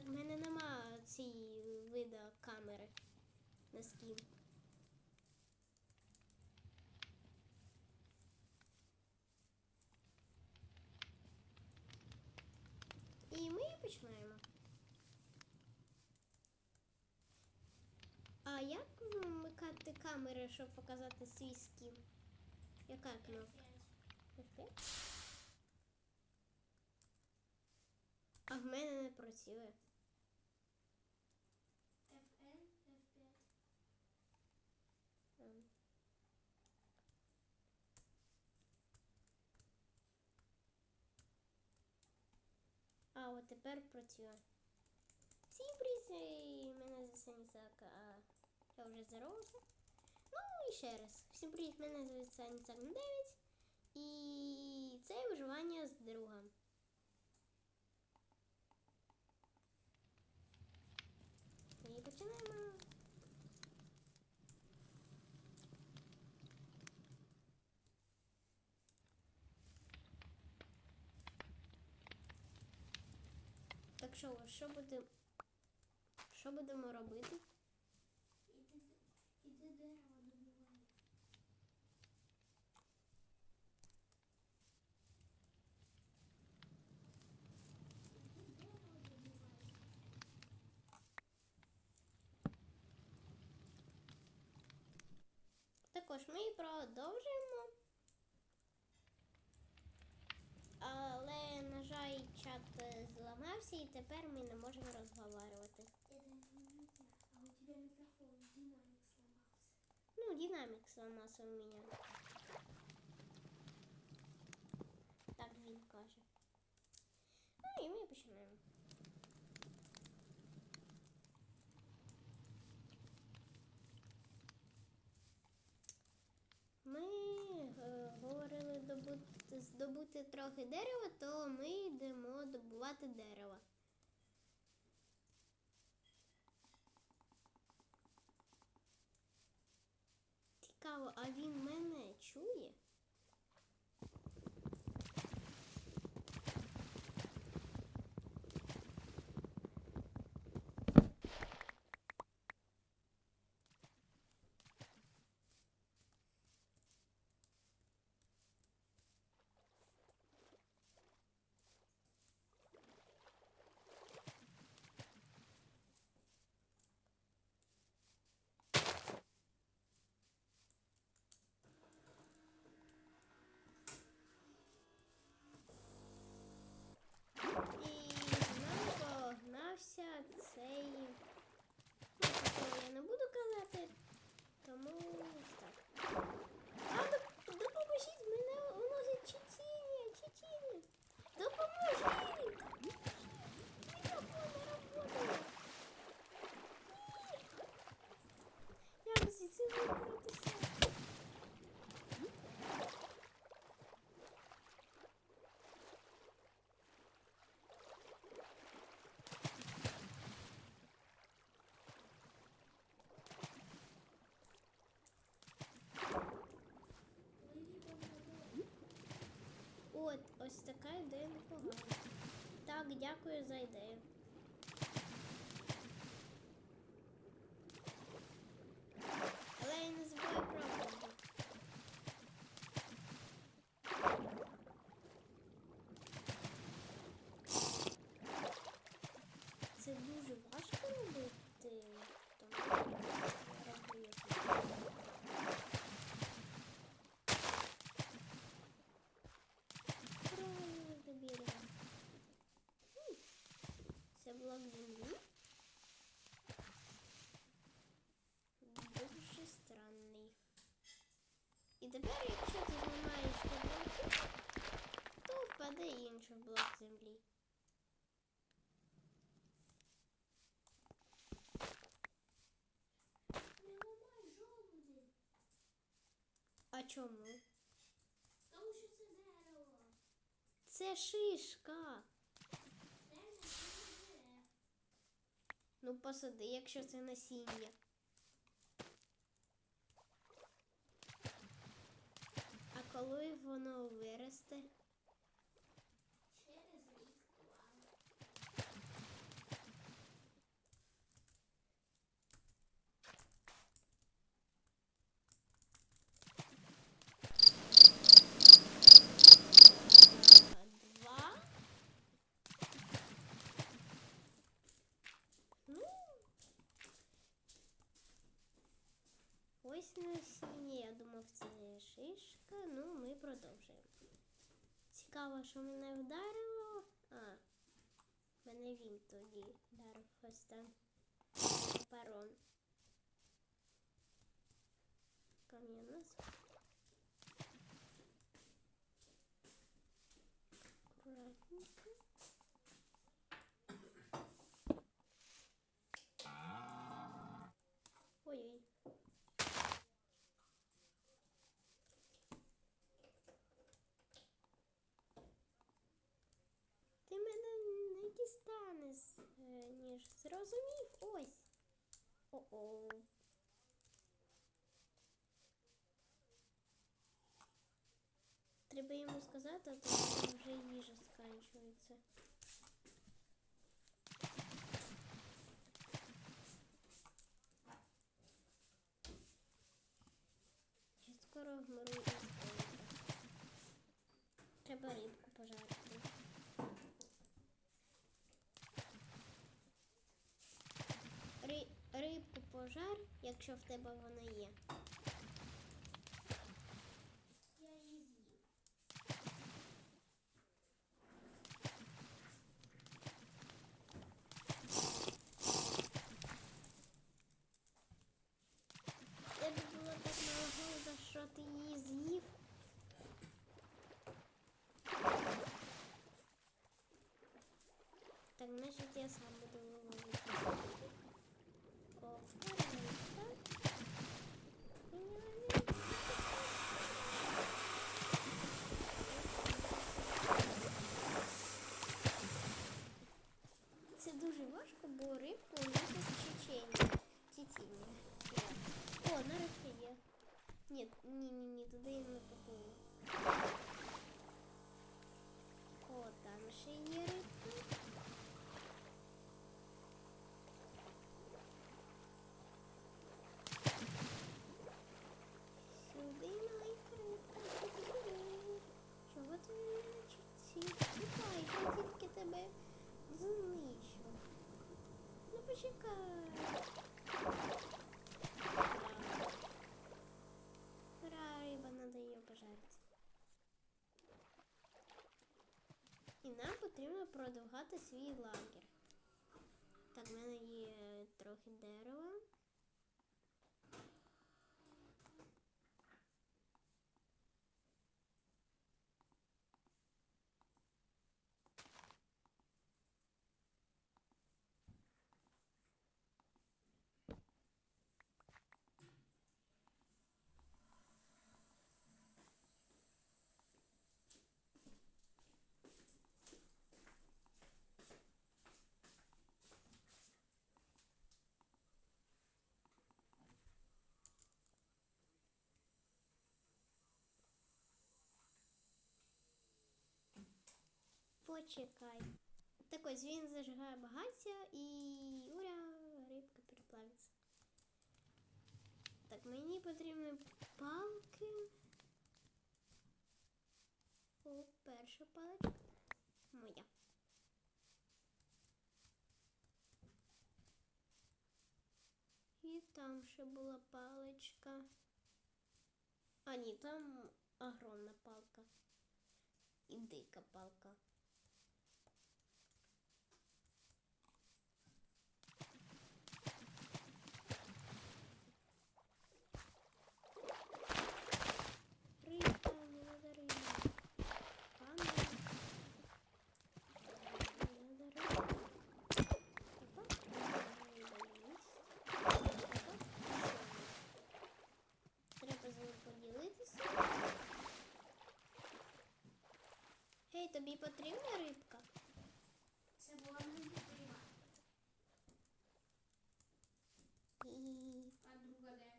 так в мене нема цієї вида камери на скін. І ми починаємо. А як вмикати камери, щоб показати свій скін? Яка кнопка? F5? А в мене не працює. А от тепер працює. Всім привіт, мене звуть Саніцак, а я вже здоровався. Ну і ще раз. Всім привіт, мене звуть Саніцак 9. І це виживання з другом. І починаємо. Так що, що будемо? Що будемо робити? Також ми продовжуємо. Але, на жаль, чат е, зламався і тепер ми не можемо розговорювати. А у тебе мікрофон динамик сломался. Ну, динамік зламався у мене. Так він каже. Ну і ми починаємо. Ми е, говорили добути, здобути трохи дерева, то ми йдемо добувати дерево. Цікаво, а він мене чує? І нам погнався цей. Ну, це слово я не буду казати, тому ось так. А, доп- допоможіть, мене уносить чечіння, чечіння. Допоможіть! Мікрофон не работає. Ні. Як звідси вибратися? Плыви по воде. От, ось така ідея непогана. Так, дякую за ідею. Чому? Тому що це дерево. Це шишка. Це не дерев. Ну посади, якщо це насіння. А коли воно виросте? Що мене вдарило. А, мене він тоді вдарив ось там. Парон. Кам'яна. Зрозумів. Ось. О-о. Треба йому сказати, а то вже їжа пожар, якщо в тебе вона є. Я було так мало що ти її з'їв. Так, значить я сам буду ловити. О, так. Це дуже важко, бо рибку у нас чечені. Тітіння. О, на рибки є. Ні, ні, ні, ні, туди я не попливу. О, там ще є рибка. Сюди маленька рибка, сюди, сюди. Чого ти мене чіпай, що тільки тебе знищу. Ну почекай. Ура, риба, надо її пожарити. І нам потрібно продовгати свій лагер. Так, в мене є трохи дерева. Почекай. Так ось він зажигає багаття і ура, рибка переплавиться. Так, мені потрібні палки. О, перша паличка. Моя. І там ще була паличка. А ні, там огромна палка. І дика палка. Тобі потрібна рибка? Це була не риба. І... А друга де?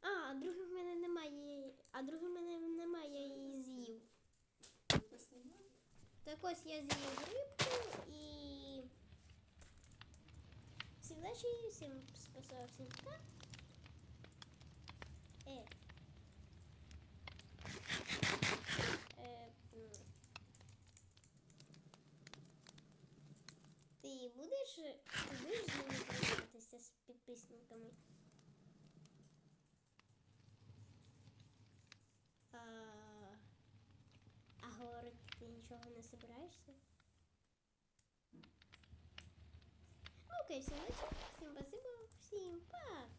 А, а других в мене немає. А других в мене немає, я її з'їв. Так ось я з'їв рибку і. Всім удачі, всім спасибо, всім пока. Будеш, ти будеш з ними прощатися з підписниками? А, а говорить, Ти нічого не собираєшся? Ну, окей, все, всім спасибо, всім пока.